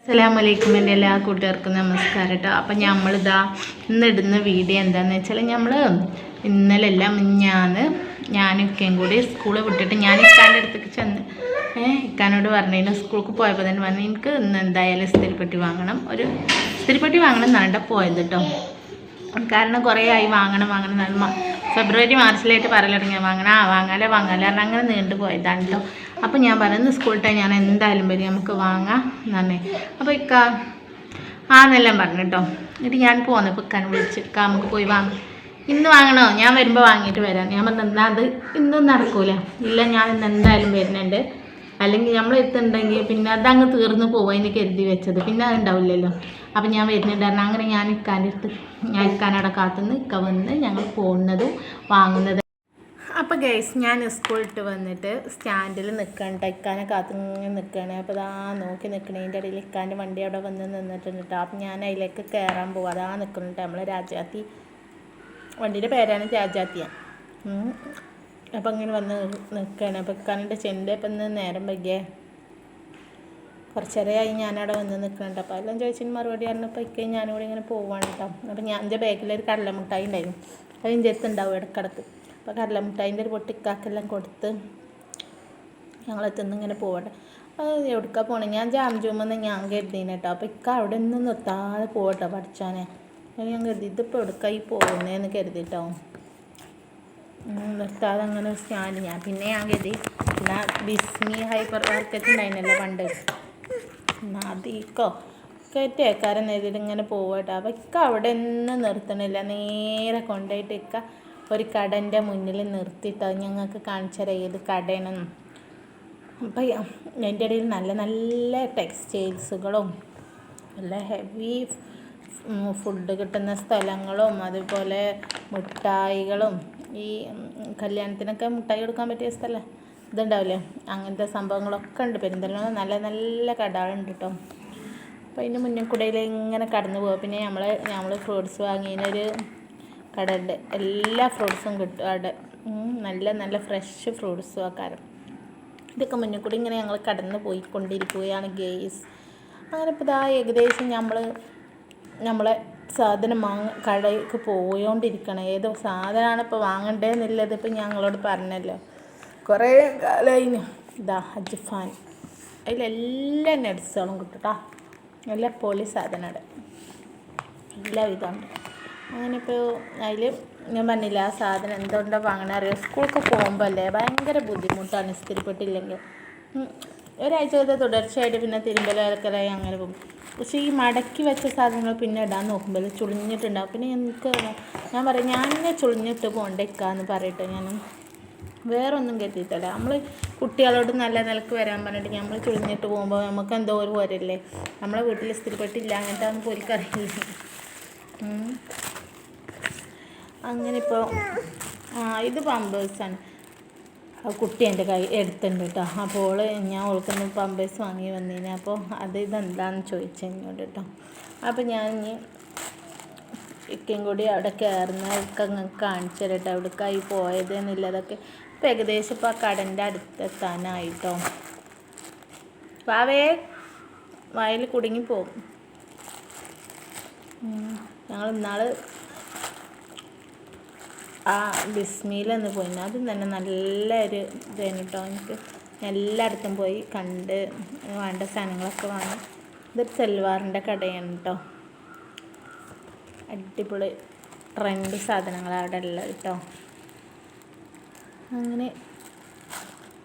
അസ്സലാമലൈക്കും എന്റെ എല്ലാ കൂട്ടുകാർക്കും നമസ്കാരം കേട്ടോ. അപ്പം നമ്മളിതാ ഇന്ന് ഇടുന്ന വീഡിയോ എന്താണെന്ന് വെച്ചാൽ നമ്മൾ ഇന്നലെ എല്ലാം ഞാൻ ഞാനൊക്കെയും കൂടി സ്കൂളിൽ വിട്ടിട്ട് ഞാൻ ഇക്കാന്റെ അടുത്തേക്ക് ചെന്ന് ഇക്കാനോട് പറഞ്ഞു സ്കൂൾക്ക് പോയപ്പോൾ തന്നെ പറഞ്ഞു എനിക്ക് ഇന്ന് എന്തായാലും സ്ഥിരപ്പെട്ടി വാങ്ങണം. ഒരു സ്ഥിരപ്പെട്ടി വാങ്ങണം എന്നാണ് പോയത് കേട്ടോ. കാരണം കുറേ ആയി വാങ്ങണം വാങ്ങണം എന്നാണ് ഫെബ്രുവരി മാർച്ചിലായിട്ട് പറയൽ തുടങ്ങിയാൽ വാങ്ങണം ആ വാങ്ങാലോ വാങ്ങാലോ കാരണം അങ്ങനെ നീണ്ടു പോയതാണ് കേട്ടോ അപ്പോൾ ഞാൻ പറയുന്നത് സ്കൂൾ ടൈം ഞാൻ എന്തായാലും വരും നമുക്ക് വാങ്ങാം നന്നേ അപ്പോൾ ഇക്ക ആന്നെല്ലാം പറഞ്ഞു കേട്ടോ എന്നിട്ട് ഞാൻ പോന്നപ്പോൾ ഇക്കാനെ വിളിച്ച് ഇക്ക നമുക്ക് പോയി വാങ്ങാം. ഇന്ന് വാങ്ങണോ? ഞാൻ വരുമ്പോൾ വാങ്ങിയിട്ട് വരാം. ഞാൻ പറഞ്ഞു എന്നാ അത് ഇന്നും നടക്കൂല. ഇല്ല ഞാൻ ഇന്ന് എന്തായാലും വരുന്നുണ്ട്. അല്ലെങ്കിൽ നമ്മൾ എത്തുന്നുണ്ടെങ്കിൽ പിന്നെ അതങ്ങ് തീർന്നു പോകും അതിന് കരുതി വെച്ചത്. പിന്നെ അത് ഉണ്ടാവില്ലല്ലോ. അപ്പം ഞാൻ വരുന്നുണ്ടായിരുന്നു അങ്ങനെ ഞാൻ ഇക്കാന്റെ അടുത്ത് ഞാൻ ഇക്കാനവിടെ കാത്തുനിന്ന് ഇക്ക വന്ന് ഞങ്ങൾ പോകുന്നതും വാങ്ങുന്നതും. അപ്പോൾ ഗൈസ് ഞാൻ സ്കൂളിട്ട് വന്നിട്ട് സ്റ്റാൻഡിൽ നിൽക്കണ്ട ഇക്കാനെ കാത്തിങ്ങനെ നിൽക്കുകയാണ് അപ്പോൾ അതാ നോക്കി നിൽക്കണതിന്റെ ഇടയിൽ ഇക്കാന്റെ വണ്ടി അവിടെ വന്ന് നിന്നിട്ടുണ്ട് അപ്പം ഞാൻ അതിലേക്ക് കയറാൻ പോകും അതാ നിൽക്കുന്നുണ്ട് നമ്മൾ രാജാത്തി വണ്ടിയുടെ പേരാണ് രാജാത്തിയാണ് അപ്പം ഇങ്ങനെ വന്ന് നിൽക്കുകയാണ് അപ്പോൾ ഇക്കാനിന്റെ ചെന്റെ ഇപ്പം നേരം വൈകിയേ? കുറച്ചേരമായി ഞാനവിടെ വന്ന് നിൽക്കുന്നുണ്ട്. അപ്പോൾ എല്ലാം ചോദിച്ചതിന് മറുപടി പറഞ്ഞപ്പോൾ ഇക്കയും ഞാനും കൂടി ഇങ്ങനെ പോവാണ് കേട്ടോ. അപ്പം ഞാൻ എന്റെ ബാഗിലൊരു കടലമുട്ടായി ഉണ്ടായിരുന്നു. അത് എന്റെ അടുത്ത് ഉണ്ടാവും ഇടക്കിടക്ക് അപ്പോൾ കടലമുട്ടായിന്റെ ഒരു പൊട്ടിക്കാക്കെല്ലാം കൊടുത്ത് ഞങ്ങളെത്തുന്ന ഇങ്ങനെ പോവട്ടെ അത് എവിടേക്കാ പോണേ? ഞാൻ ജാം ജൂമെന്ന് ഞാൻ കരുതിയിന് കേട്ടോ. അപ്പോൾ ഇക്ക അവിടെ നിന്ന് നിർത്താതെ പോവട്ടെ പഠിച്ചാനെ. അപ്പോൾ ഞാൻ കരുതി ഇതിപ്പോൾ എവിടേക്കായി പോകുന്നതെന്ന് കരുതിട്ടോ. നിർത്താതെ അങ്ങനെ ഒരു സ്റ്റാൻഡ് ഞാൻ പിന്നെ ഞാൻ കരുതി എന്നാ ബിസ്മി ഹൈപ്പർ മാർക്കറ്റ് ഉണ്ടായിരുന്നല്ലോ പണ്ട്. കയറ്റി കയറ്റേക്കാരൻ എതിൽ ഇങ്ങനെ പോവട്ടെ അപ്പം ഇക്ക അവിടെ ഒന്നും നിർത്തണില്ല. നേരെ കൊണ്ടുപോയിട്ട് ഇക്ക ഒരു കടന്റെ മുന്നിൽ നിർത്തിയിട്ട് ഞങ്ങൾക്ക് കാണിച്ചാൽ ഏത് കടയാണെന്ന് അപ്പം എന്റെ ഇടയിൽ നല്ല നല്ല ടെക്സ്റ്റൈൽസുകളും നല്ല ഹെവി ഫുഡ് കിട്ടുന്ന സ്ഥലങ്ങളും അതുപോലെ മിഠായികളും. ഈ കല്യാണത്തിനൊക്കെ മിഠായി കൊടുക്കാൻ പറ്റിയ സ്ഥലം. ഇതുണ്ടാവില്ലേ? അങ്ങനത്തെ സംഭവങ്ങളൊക്കെ ഉണ്ട്. പെരിന്തൽമണ്ണ നല്ല നല്ല കടകളുണ്ട് കേട്ടോ അപ്പോൾ അതിന്റെ മുന്നിൽ കൂടെ ഇങ്ങനെ കടന്നു പോകും പിന്നെ നമ്മൾ നമ്മൾ ഫ്രൂട്ട്സ് വാങ്ങിയതിനൊരു കട ഉണ്ട് എല്ലാ ഫ്രൂട്ട്സും കിട്ടും അവിടെ. നല്ല നല്ല ഫ്രഷ് ഫ്രൂട്ട്സ് ആക്കാരം ഇതൊക്കെ മുന്നിൽ കൂടി ഇങ്ങനെ ഞങ്ങൾ കടന്നു പോയിക്കൊണ്ടിരിക്കുകയാണ് ഗെയ്സ് അങ്ങനെ ഇപ്പോൾ ഇതാ ഏകദേശം നമ്മൾ നമ്മളെ സാധനം വാങ്ങ കടയ്ക്ക് പോയോണ്ടിരിക്കണം. ഏത് സാധനമാണ് ഇപ്പോൾ വാങ്ങണ്ടേന്നുള്ളത് ഇപ്പം ഞങ്ങളോട് പറഞ്ഞല്ലോ. കുറേ കാലമായി ഇതാ അജ്ഫാൻ. അതിലെല്ലാ നട്സുകളും കിട്ടും നല്ല പൊളി സാധനമാണ് എല്ലാ വിധമുണ്ട് അങ്ങനെ ഇപ്പോൾ അതിൽ ഞാൻ പറഞ്ഞില്ല ആ സാധനം എന്തുകൊണ്ടാണ് വാങ്ങണ അറിയാം സ്കൂളൊക്കെ പോകുമ്പോൾ അല്ലേ ഭയങ്കര ബുദ്ധിമുട്ടാണ് ഇസ്തിരിപ്പെട്ടില്ലെങ്കിൽ ഉം. ഒരാഴ്ച കൊണ്ട് തുടർച്ചയായിട്ട് പിന്നെ തിരുമ്പലക്കലായി അങ്ങനെ പോകും. പക്ഷേ ഈ മടക്കി വെച്ച സാധനങ്ങൾ പിന്നെ ഇടാൻ നോക്കുമ്പോൾ ചുളിഞ്ഞിട്ടുണ്ടാവും. പിന്നെ എനിക്ക് ഞാൻ പറയും ഞാൻ ചുളിഞ്ഞിട്ട് പോണ്ടേക്കാന്ന് പറയട്ടെ ഞാൻ വേറൊന്നും കരുതിയിട്ടല്ല. നമ്മൾ കുട്ടികളോട് നല്ല നിലയ്ക്ക് വരാൻ പറഞ്ഞിട്ട് നമ്മൾ ചുളിഞ്ഞിട്ട് പോകുമ്പോൾ നമുക്ക് എന്തോ ഒരു പോരല്ലേ നമ്മളെ വീട്ടിൽ സ്ഥിരപ്പെട്ടില്ല അങ്ങനത്തെ ഒന്നും പോലിക്കറിയില്ല കറിയില്ല അങ്ങനെ ഇപ്പോൾ ആ ഇത് പമ്പേഴ്സാണ്. കുട്ടി എന്റെ കൈ എടുത്തുണ്ട് കേട്ടോ അപ്പോൾ ഞാൻ ഓൾക്കൊന്ന് പമ്പേഴ്സ് വാങ്ങി വന്നേനെ. അപ്പോൾ അത് ഇതെന്താണെന്ന് ചോദിച്ചു കേട്ടോ അപ്പോൾ ഞാൻ ഇനി ഇക്കയും കൂടി അവിടെ കയറുന്ന ഒക്കെ നിങ്ങൾക്ക് കാണിച്ചു തരട്ടെ. അവിടേക്കായി പോയത് എന്നുള്ളതൊക്കെ ഇപ്പം ഏകദേശം ഇപ്പോൾ ആ കടന്റെ അടുത്തെത്താനായിട്ടോ. പാവേ വയൽ കുടുങ്ങിപ്പോവും ഞങ്ങൾ ഇന്നാൾ ആ ബിസ്മിയിലൊന്ന് പോയി. അതും തന്നെ നല്ലൊരു ഇതായിരുന്നു കേട്ടോ എനിക്ക് എല്ലായിടത്തും പോയി കണ്ട് വേണ്ട സാധനങ്ങളൊക്കെ വാങ്ങി. ഇതൊരു സെൽവാറിന്റെ കടയാണ് കേട്ടോ അടിപൊളി ട്രെൻഡ് സാധനങ്ങൾ അവിടെ ഉള്ളത് കേട്ടോ അങ്ങനെ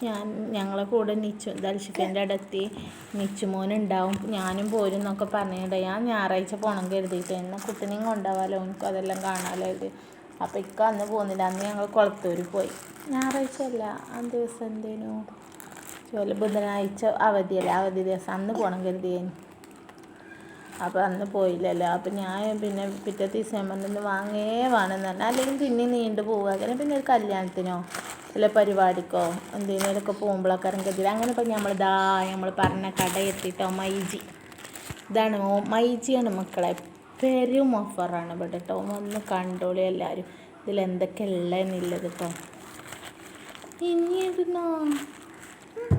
ഞാൻ ഞങ്ങളെ കൂടെ നിച്ചു ദൽഷിക്കന്റെ അടുത്ത് നിച്ചുമോനുണ്ടാവും ഞാനും പോരും എന്നൊക്കെ പറഞ്ഞിട്ട് ഞാൻ ഞായറാഴ്ച പോകണം കരുതിയിട്ട്. എന്നാൽ കുട്ടനെയും കൊണ്ടുപോകാമല്ലോ എനിക്ക് അതെല്ലാം കാണാമല്ലോ ഇത്. അപ്പോൾ ഇക്ക അന്ന് പോകുന്നില്ല അന്ന് ഞങ്ങൾ കുളത്തൂർ പോയി. ഞായറാഴ്ച അല്ല ആ ദിവസം എന്തേനു? ജോലി ബുധനാഴ്ച അവധിയല്ല. അവധി ദിവസം അന്ന് പോകണം കരുതിയേനു. അപ്പോൾ അന്ന് പോയില്ലല്ലോ. അപ്പോൾ ഞാൻ പിന്നെ പിറ്റത്തെ ദിവസം നിന്ന് വാങ്ങേ വേണമെന്ന് പറഞ്ഞാൽ അല്ലെങ്കിൽ പിന്നെ നീണ്ടു പോവുക. അങ്ങനെ പിന്നെ ഒരു കല്യാണത്തിനോ അല്ല പരിപാടിക്കോ എന്തെങ്കിലുമൊക്കെ പോകുമ്പോഴൊക്കെ ഇറങ്ങിയതിൽ അങ്ങനെ ഇപ്പം നമ്മൾ ദാ നമ്മൾ പറഞ്ഞ കട എത്തിയിട്ടോ മൈജി. ഇതാണ് മൈജിയാണ് മക്കളെ. പെരും ഓഫറാണ് ഇവിടെ കേട്ടോ ഒന്ന് കണ്ടോളി എല്ലാവരും ഇതിൽ എന്തൊക്കെ ഉള്ളതെന്നുള്ളത് കേട്ടോ ഇനി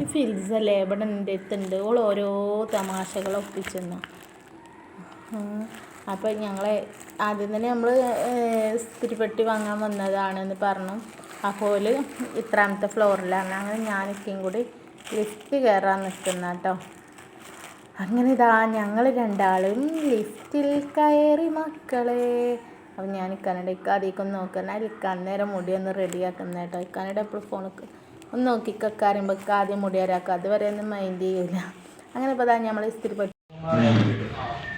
ഈ ഫിൽസല്ലേ ഇവിടെ എന്റെ അടുത്തുണ്ട്. ഓൾ ഓരോ തമാശകൾ ഒപ്പിച്ചെന്ന അപ്പോൾ ഞങ്ങളെ ആദ്യം തന്നെ നമ്മൾ ഇസ്തിരിപ്പെട്ടി വാങ്ങാൻ വന്നതാണെന്ന് പറഞ്ഞു. അപ്പോൾ ഇത്രാമത്തെ ഫ്ലോറിലാണ്. അങ്ങനെ ഞാനൊക്കെയും കൂടി ലിഫ്റ്റ് കയറാൻ നിൽക്കുന്ന കേട്ടോ അങ്ങനെ ഇതാ ഞങ്ങൾ രണ്ടാളും ലിഫ്റ്റിൽ കയറി മക്കളെ. അപ്പം ഞാൻ ഇക്കാനയുടെ ഇക്ക അതിലേക്കൊന്ന് നോക്കുന്ന ഇക്ക അന്നേരം മുടി ഒന്ന് റെഡിയാക്കുന്ന കേട്ടോ ഇക്കാനയുടെ എപ്പോഴും ഫോണൊക്കെ ഒന്ന് നോക്കി അറിയുമ്പോൾ ഇക്കാദ്യം മുടി വരാക്കുക അതുവരെ ഒന്നും മൈൻഡ് ചെയ്യില്ല അങ്ങനെ ഇപ്പോൾ ഇതാ നമ്മൾ ഇസ്തിരി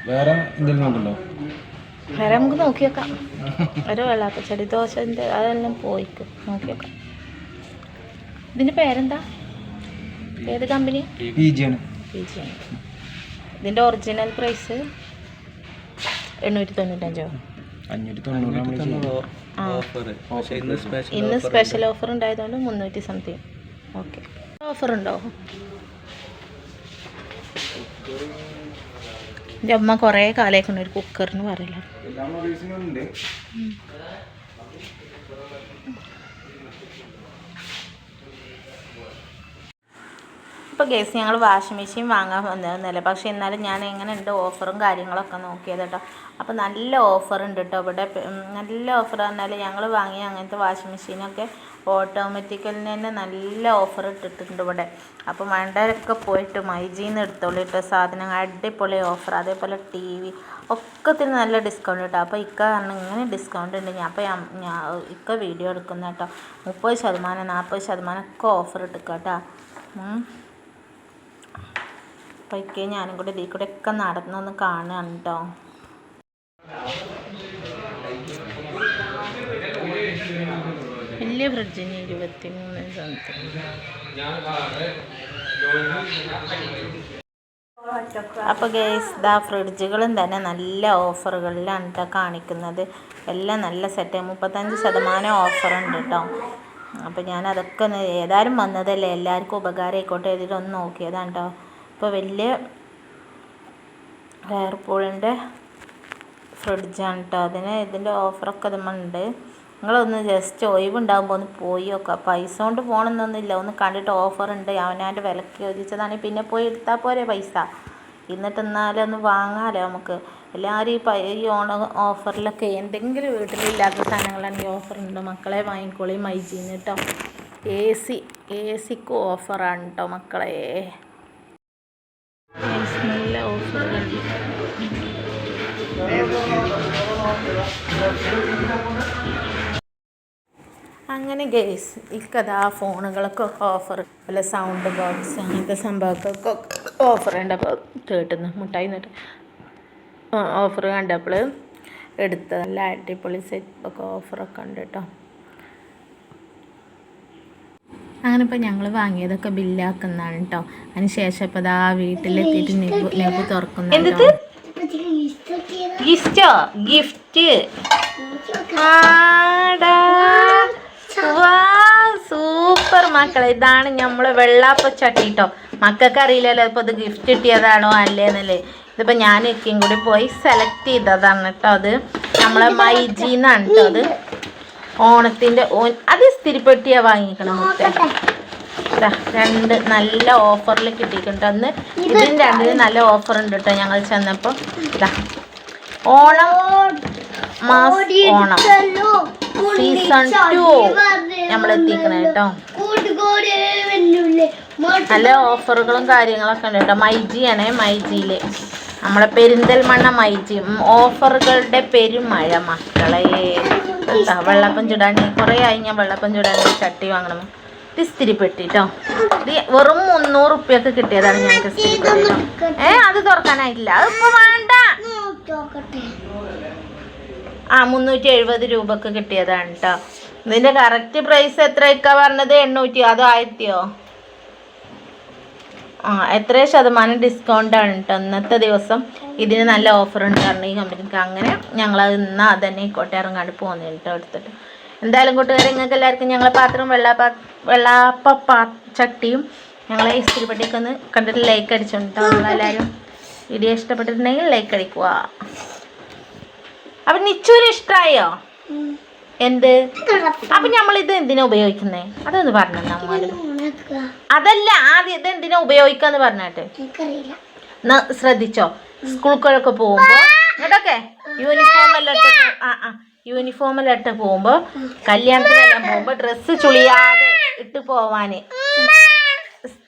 വേറെ എന്തെങ്കിലും ഉണ്ടല്ലോ? വേറെ നമുക്ക് നോക്കിയേക്കാം. ഒരു വെള്ളാത്ത ചെടി ദോശന്റെ അതെല്ലാം പോയിക്കും. നോക്കിയേക്കാം. ഇതിന്റെ പേരെന്താ? ഏത് കമ്പനി? പി ജി ആണ് പി ജി ആണ് ഇതിന്റെ ഒറിജിനൽ പ്രൈസ് എണ്ണൂറ്റി തൊണ്ണൂറ്റഞ്ചോ ഇന്ന് സ്പെഷ്യൽ ഓഫർ ഉണ്ടായതുകൊണ്ട് മുന്നൂറ്റി സംതിങ്. ഓക്കെ. ഓഫർ ഉണ്ടോ എന്റെ അമ്മ കുറേ കാലമായിക്കൊണ്ട് ഒരു കുക്കറിന് പറയില്ല ഇപ്പോൾ ഗേസ് ഞങ്ങൾ വാഷിംഗ് മെഷീൻ വാങ്ങാൻ വന്നിരുന്നില്ല പക്ഷേ എന്നാലും ഞാൻ എങ്ങനെ ഉണ്ട് ഓഫറും കാര്യങ്ങളൊക്കെ നോക്കിയത് കേട്ടോ അപ്പോൾ നല്ല ഓഫർ ഉണ്ട് കേട്ടോ ഇവിടെ. നല്ല ഓഫർ പറഞ്ഞാൽ ഞങ്ങൾ വാങ്ങിയ അങ്ങനത്തെ വാഷിംഗ് മെഷീനൊക്കെ ഓട്ടോമാറ്റിക്കലിന് തന്നെ നല്ല ഓഫർ ഇട്ടിട്ടുണ്ട് ഇവിടെ. അപ്പോൾ വേണ്ടവരൊക്കെ പോയിട്ട് മൈജീന്ന് എടുത്തോളൂ കേട്ടോ. സാധനങ്ങൾ അടിപൊളി ഓഫർ അതേപോലെ ടി വി ഒക്കത്തിന് നല്ല ഡിസ്കൗണ്ട് കേട്ടോ. അപ്പോൾ ഇക്ക കാരണം ഇങ്ങനെ ഡിസ്കൗണ്ട് ഉണ്ട്. ഞാൻ അപ്പോൾ ഞാൻ- ഇക്ക വീഡിയോ എടുക്കുന്ന കേട്ടോ. മുപ്പത് ശതമാനം നാൽപ്പത് ശതമാനം ഒക്കെ ഓഫർ എടുക്കുക കേട്ടോ. അപ്പോൾ ഇക്കേ ഞാനും കൂടെ ഇതിൽ കൂടെ ഒക്കെ നടന്നൊന്ന് കാണുകയാണ് കേട്ടോ. വലിയ ഇരുപത്തി മൂന്ന് അപ്പോൾ ഗേസ് ദാ ഫ്രിഡ്ജുകളും തന്നെ നല്ല ഓഫറുകളിലാണ് കേട്ടോ കാണിക്കുന്നത്. എല്ലാം നല്ല സെറ്റ് മുപ്പത്തഞ്ച് ശതമാനം ഓഫറുണ്ട് കേട്ടോ അപ്പോൾ ഞാൻ അതൊക്കെ ഒന്ന് ഏതായാലും വന്നതല്ലേ എല്ലാവർക്കും ഉപകാരമായിക്കോട്ടെ ഇതിലൊന്ന് നോക്കിയതാണ് കേട്ടോ ഇപ്പോൾ വലിയ വേർപൂളിന്റെ ഫ്രിഡ്ജാണ് കേട്ടോ അതിന് ഇതിന്റെ ഓഫറൊക്കെ ഇതുമുണ്ട് നിങ്ങളൊന്ന് ജസ്റ്റ് ഒഴിവുണ്ടാകുമ്പോൾ ഒന്ന് പോയി നോക്കുക പൈസ കൊണ്ട് പോകണമെന്നൊന്നുമില്ല ഒന്ന് കണ്ടിട്ട് ഓഫർ ഉണ്ട്. അവനവന്റെ വിലക്ക് യോജിച്ചതാണെങ്കിൽ പിന്നെ പോയി എടുത്താൽ പോരെ പൈസ. എന്നിട്ട് എന്നാലും ഒന്ന് വാങ്ങാമല്ലോ നമുക്ക്. എല്ലാവരും ഈ പൈ ഈ ഓണ ഓഫറിലൊക്കെ എന്തെങ്കിലും വീട്ടിലില്ലാത്ത സാധനങ്ങളാണെങ്കിൽ ഓഫർ ഉണ്ടോ? മക്കളെ വാങ്ങിക്കോളി. മൈജീന്ന് കേട്ടോ എ സി എ സിക്ക് ഓഫറാണ് കേട്ടോ മക്കളെ. നല്ല ഓഫറുകളുണ്ട് അങ്ങനെ ഗേസ് ഇക്കതാ ഫോണുകളൊക്കെ ഓഫർ അല്ല സൗണ്ട് ബോക്സ് അങ്ങനത്തെ സംഭവങ്ങൾക്കൊക്കെ ഓഫർ കണ്ടപ്പോൾ കേട്ടുന്നു മുട്ടായി നിട്ട് ഓഫർ കണ്ടപ്പോൾ എടുത്ത നല്ല അടിപൊളി സെറ്റ് ഒക്കെ ഓഫറൊക്കെ ഉണ്ട് കേട്ടോ അങ്ങനെ ഇപ്പോൾ ഞങ്ങൾ വാങ്ങിയതൊക്കെ ബില്ലാക്കുന്നതാണ് കേട്ടോ അതിന് ശേഷം ഇപ്പോൾ ഇതാ വീട്ടിലെത്തിയിട്ട് നെബു നെബു തുറക്കുന്ന ഗിഫ്റ്റോ? ഗിഫ്റ്റ്. ആടാ. സൂപ്പർ മക്കളെ. ഇതാണ് നമ്മളെ വെള്ളാപ്പ ചട്ടി കേട്ടോ മക്കൾക്ക് അറിയില്ലല്ലോ ഇപ്പൊ ഇത് ഗിഫ്റ്റ് കിട്ടിയതാണോ അല്ലേന്നല്ലേ. ഇതിപ്പോൾ ഞാൻ ഒക്കെയും കൂടി പോയി സെലക്ട് ചെയ്തതാണ് കേട്ടോ അത്. നമ്മളെ മൈജിന്നാണ് കേട്ടോ അത്. ഓണത്തിന്റെ ഓൻ അത് സ്ഥിരപ്പെട്ടിയാ വാങ്ങിക്കണം രണ്ട് നല്ല ഓഫറിൽ കിട്ടിയിട്ടുണ്ട്. അന്ന് ഇതിന് രണ്ടിന് നല്ല ഓഫർ ഉണ്ട് കേട്ടോ ഞങ്ങൾ ചെന്നപ്പോൾ ഇതാ Onam. Mass Onam. Season two നമ്മൾ എത്തിക്കണേ കേട്ടോ. നല്ല ഓഫറുകളും കാര്യങ്ങളൊക്കെ ഉണ്ട് കേട്ടോ. മൈജി ആണേ മൈജിയിൽ. നമ്മളെ പെരിന്തൽമണ്ണ മൈജി. ഓഫറുകളുടെ പെരുമഴ മക്കളെ. വെള്ളപ്പം ചുടാൻ കുറേ ആയി ഞാൻ വെള്ളപ്പം ചുടാൻ ചട്ടി വാങ്ങണം. കേട്ടോ ഇത് വെറും മുന്നൂറ് ഉറുപ്പ്യൊക്കെ കിട്ടിയതാണ് ഞങ്ങൾക്ക് ഏഹ് ഏ അത് തുറക്കാനായിട്ടില്ല. അതിപ്പോ വേണ്ട. ആ മുന്നൂറ്റി എഴുപത് രൂപക്ക് കിട്ടിയതാണ് കേട്ടോ ഇതിന്റെ കറക്റ്റ് പ്രൈസ് എത്രയൊക്കെ പറഞ്ഞത്? എണ്ണൂറ്റി അതോ ആയിരത്തിയോ? ആ എത്ര ശതമാനം ഡിസ്കൗണ്ട് ആണ് കേട്ടോ ഇന്നത്തെ ദിവസം ഇതിന് നല്ല ഓഫർ ഉണ്ട് കാരണം ഈ കമ്പനിക്ക് അങ്ങനെ ഞങ്ങൾ ഇന്ന് അതന്നെ ഇക്കോട്ടെ ഇറങ്ങാണ്ട് പോകുന്നത് കേട്ടോ എടുത്തിട്ട്. എന്തായാലും കൂട്ടുകാരെ നിങ്ങൾക്ക് എല്ലാവർക്കും ഞങ്ങളെ പാത്രം വെള്ളാപ്പാ വെള്ളാപ്പ ചട്ടിയും ഞങ്ങളെ ഇസ്തിരിപ്പെട്ടിയൊക്കെ ഒന്ന് കണ്ടിട്ട് ലൈക്ക് അടിച്ചിട്ടുണ്ടോ നിങ്ങളെല്ലാവരും വീഡിയോ ഇഷ്ടപ്പെട്ടിട്ടുണ്ടെങ്കിൽ ലൈക്ക് അടിക്കുക. അപ്പം നിച്ചൂര് ഇഷ്ടമായോ എന്ത്? അപ്പൊ നമ്മൾ ഇത് എന്തിനാ ഉപയോഗിക്കുന്നേ? അതൊന്ന് പറഞ്ഞു അതല്ല ആദ്യം ഇത് എന്തിനാ ഉപയോഗിക്കാന്ന് പറഞ്ഞിട്ട്. ശ്രദ്ധിച്ചോ? സ്കൂളുകളൊക്കെ പോകുമ്പോ എന്നിട്ടൊക്കെ യൂണിഫോം എല്ലാം ഇട്ട് ആ ആ. യൂണിഫോം എല്ലാം ഇട്ട് പോകുമ്പോ കല്യാണത്തിനെല്ലാം പോകുമ്പോ ഡ്രസ്സ് ചുളിയാതെ ഇട്ട് പോവാന്.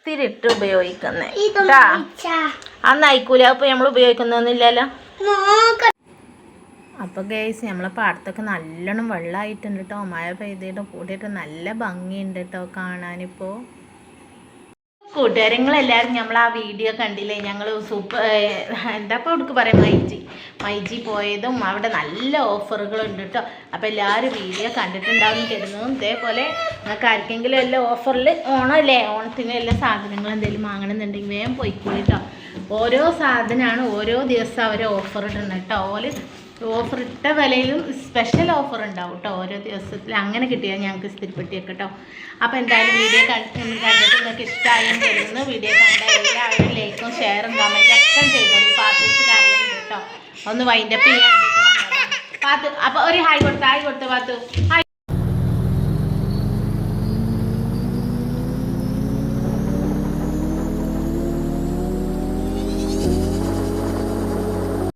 സ്ഥിരം ഇട്ട് ഉപയോഗിക്കുന്നേ കേട്ടാ അന്ന് അയക്കൂല അപ്പൊ നമ്മൾ ഉപയോഗിക്കുന്നൊന്നുമില്ലല്ലോ അപ്പൊ അപ്പോൾ ഗേസ് നമ്മളെ പാടത്തൊക്കെ നല്ലോണം വെള്ളമായിട്ടുണ്ട് കേട്ടോ മഴ പെയ്തിട്ട് കൂടിയിട്ട് നല്ല ഭംഗിയുണ്ട് കേട്ടോ കാണാനിപ്പോൾ കൂട്ടുകാരങ്ങളെല്ലാവരും നമ്മൾ ആ വീഡിയോ കണ്ടില്ലേ ഞങ്ങൾ സൂപ്പർ എന്താ ഇപ്പോൾ അവർക്ക് പറയാം? മൈജി. മൈജി പോയതും അവിടെ നല്ല ഓഫറുകളുണ്ട് കേട്ടോ അപ്പോൾ എല്ലാവരും വീഡിയോ കണ്ടിട്ടുണ്ടാവും കരുതുന്നു. ഇതേപോലെ നിങ്ങൾക്ക് ആർക്കെങ്കിലും എല്ലാം ഓഫറിൽ ഓണമല്ലേ ഓണത്തിന് എല്ലാ സാധനങ്ങളും എന്തെങ്കിലും വാങ്ങണമെന്നുണ്ടെങ്കിൽ വേഗം പോയിക്കോളൂ കേട്ടോ ഓരോ സാധനമാണ് ഓരോ ദിവസം അവർ ഓഫർ ഇടുന്നത് കേട്ടോ ഓൽ ഓഫർ ഇട്ട വിലയിലും സ്പെഷ്യൽ ഓഫർ ഉണ്ടാവും കേട്ടോ ഓരോ ദിവസത്തിൽ അങ്ങനെ കിട്ടിയാൽ ഞങ്ങൾക്ക് സ്ഥിരപ്പെട്ടിയൊക്കെ കേട്ടോ അപ്പോൾ എന്തായാലും വീഡിയോ കണ്ടിട്ട് നിങ്ങൾക്ക് ഇഷ്ടമായി തരുന്നു വീഡിയോ കണ്ട എല്ലാവരും ലൈക്കും ഷെയറും കമന്റും ഒക്കെ ചെയ്തോളൂ. പാത്തൂസ് കറിയുണ്ട് കേട്ടോ ഒന്ന് വൈൻഡപ്പ് ചെയ്യാൻ പാത്തു അപ്പോൾ ഒരു ഹായ് കൊടുത്ത്? ഹായ് കൊടുത്ത് പാത്തു? ഹായ്